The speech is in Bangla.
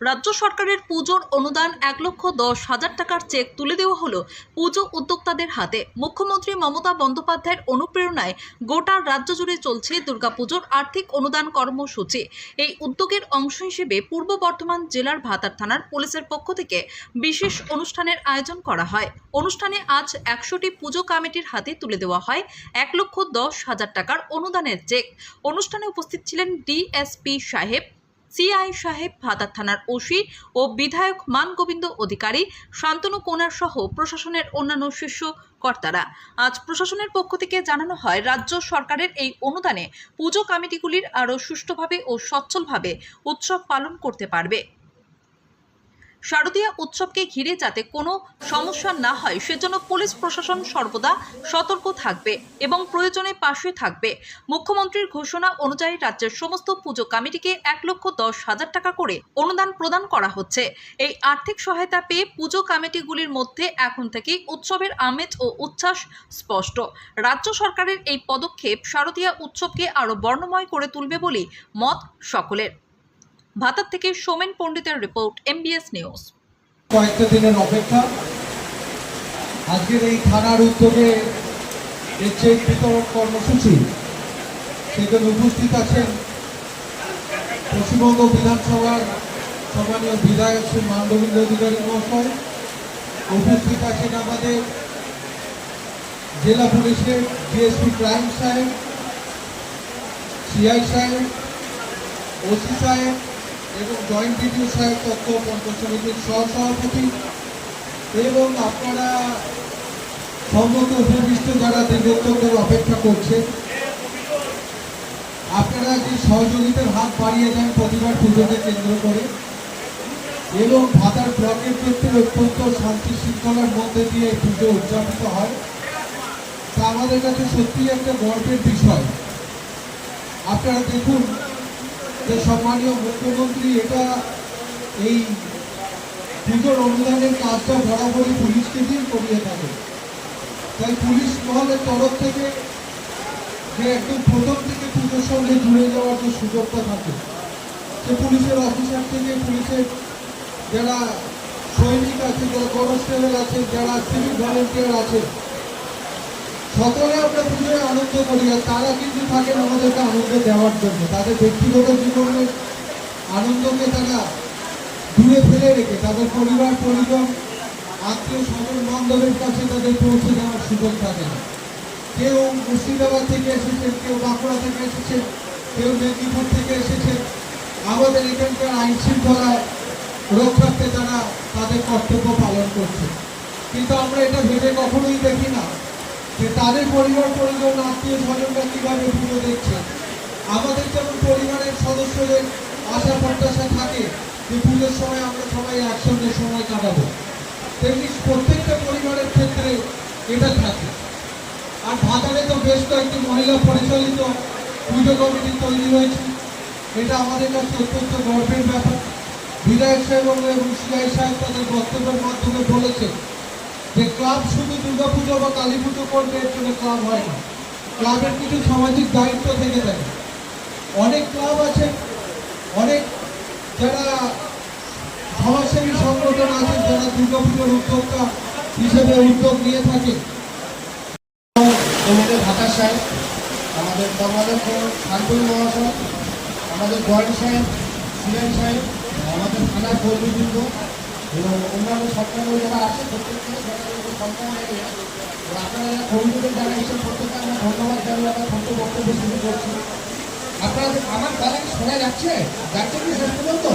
রাজ্য সরকারের পুজোর অনুদান এক লক্ষ দশ হাজার টাকার চেক তুলে দেওয়া হলো পুজো উদ্যোক্তাদের হাতে। মুখ্যমন্ত্রী মমতা বন্দ্যোপাধ্যায়ের অনুপ্রেরণায় গোটা রাজ্য জুড়ে চলছে দুর্গাপুজোর আর্থিক অনুদান কর্মসূচি। এই উদ্যোগের অংশ হিসেবে পূর্ব বর্ধমান জেলার ভাতার থানার পুলিশের পক্ষ থেকে বিশেষ অনুষ্ঠানের আয়োজন করা হয়। অনুষ্ঠানে আজ একশোটি পুজো কমিটির হাতে তুলে দেওয়া হয় এক লক্ষ দশ হাজার টাকার অনুদানের চেক। অনুষ্ঠানে উপস্থিত ছিলেন ডিএসপি সাহেব সিআই সাহেব, ভাতার থানার ওসি ও বিধায়ক মানগোবিন্দ অধিকারী, শান্তনু কোনার সহ প্রশাসনের অন্যান্য শীর্ষ কর্তারা। আজ প্রশাসনের পক্ষ থেকে জানানো হয়, রাজ্য সরকারের এই অনুদানে পুজো কমিটিগুলির আরও সুষ্ঠুভাবে ও সচ্ছলভাবে উৎসব পালন করতে পারবে। শারদীয়া উৎসবকে ঘিরে যাতে কোনো সমস্যা না হয়, সেজন্য পুলিশ প্রশাসন সর্বদা সতর্ক থাকবে এবং প্রয়োজনে পাশে থাকবে। মুখ্যমন্ত্রীর ঘোষণা অনুযায়ী রাজ্যের সমস্ত পুজো কমিটিকে এক লক্ষ দশ হাজার টাকা করে অনুদান প্রদান করা হচ্ছে। এই আর্থিক সহায়তা পেয়ে পুজো কমিটিগুলির মধ্যে এখন থেকেই উৎসবের আমেজ ও উচ্ছ্বাস স্পষ্ট। রাজ্য সরকারের এই পদক্ষেপ শারদীয়া উৎসবকে আরও বর্ণময় করে তুলবে বলে মত সকলের। ভাতার থেকে সোমেন পণ্ডিতের রিপোর্ট এমবিএস নিউজ কয়েকটা দিনের অপেক্ষা। আজকের এই থানার উদ্যোগে চেক বিতরণ কর্মসূচি। সেখানে উপস্থিত আছেন পশ্চিমবঙ্গ বিধানসভার সম্মানীয় বিধায়ক শ্রী মান্ডবিন্দ অধিকারী মহাশয়। উপস্থিত আছেন আমাদের জেলা পুলিশের ডিএসপি ক্রাইম সাহেব, সিআই সাহেব, ওসি সাহেব এবং জয়েন্ট ডিডিও সাহেব তথ্য পঞ্চায়েত সমিতির সহসভাপতি এবং আপনারা সম্মত উপবিষ্ট যারা দীর্ঘক্ষণ অপেক্ষা করছেন আপনারা যে সহযোগিতার হাত বাড়িয়ে দেন প্রতিবার পুজোকে কেন্দ্র করে এবং ভাতার ব্লকের ক্ষেত্রে অত্যন্ত শান্তি শৃঙ্খলার মধ্যে দিয়ে পুজো উদযাপিত হয়, তা আমাদের কাছে সত্যিই একটা গর্বের বিষয়। আপনারা দেখুন যে সম্মানীয় মুখ্যমন্ত্রী, এটা এই পুজোর অনুদানের কাজটা বরাবরই পুলিশকে দিয়ে করিয়ে থাকে। তাই পুলিশ মহলের তরফ থেকে যে একদম প্রথম থেকে পুজোর সঙ্গে জুড়ে যাওয়ার যে সুযোগটা থাকে, সে পুলিশের অফিসার থেকে পুলিশের যারা সৈনিক আছে, যারা কনস্টেবল আছে, যারা সিভিল ভলেন্টিয়ার আছে সকলে আমরা পুজোয় আনন্দ করি আর তারা কিন্তু থাকেন আমাদেরকে আনন্দ দেওয়ার জন্য। তাদের ব্যক্তিগত জীবনের আনন্দকে তারা দূরে ফেলে রেখে, তাদের পরিবার, পরিজন, আত্মীয় স্বজন, বান্ধবের কাছে তাদের পৌঁছে দেওয়ার সুযোগ থাকে না। কেউ মুর্শিদাবাদ থেকে এসেছেন, কেউ বাঁকুড়া থেকে এসেছেন, কেউ মেদিনীপুর থেকে এসেছেন। আমাদের এখানকার আইন শৃঙ্খলায় রক্ষার্থে তারা তাদের কর্তব্য পালন করছে। কিন্তু আমরা এটা ভেবে কখনোই দেখি না যে তাদের পরিবার পরিজন আত্মীয় স্বজনরা কীভাবে পুজো দেখছে আমাদের যেমন পরিবারের সদস্যদের আশা প্রত্যাশা থাকে যে পুজোর সময় আমরা সবাই একসঙ্গে সময় কাটাবো। তেমনি প্রত্যেকটা পরিবারের ক্ষেত্রে এটা থাকে। আর ভাতারে তো বেশ কয়েকটি মহিলা পরিচালিত পুজো কমিটি তৈরি হয়েছে। এটা আমাদের কাছে অত্যন্ত গর্বের ব্যাপার। বিধায়ক সাহেব এবং সিআই সাহেব তাদের বক্তব্যের মাধ্যমে বলেছেন যে ক্লাব শুধু দুর্গাপুজো বা কালী পুজো করবে, এর জন্য ক্লাব হয় না। ক্লাবের কিছু সামাজিক দায়িত্ব থেকে থাকে অনেক ক্লাব আছে, অনেক যারা সমাজসেবী সংগঠন আছে, যারা দুর্গাপুজোর উদ্যোক্তা হিসেবে উদ্যোগ নিয়ে থাকে। ভাতা সাহেব, আমাদের কর্মাধ্যক্ষ শান্তনু মহাশয় আমাদের জয়েন্ট সাহেব সিএম সাহেব, আমাদের থানার কর্মীবৃন্দ এবং অন্যান্য সরকারি যারা আছে প্রত্যেককে আপনারা কর্মীদের যারা এসে প্রত্যেকে আমরা ধন্যবাদ জানিয়ে আমরা ছোট্ট বক্তব্য শুরু করছি আপনারা আমার তারা শোনা যাচ্ছে যাচ্ছে কি শেষ পর্যন্ত?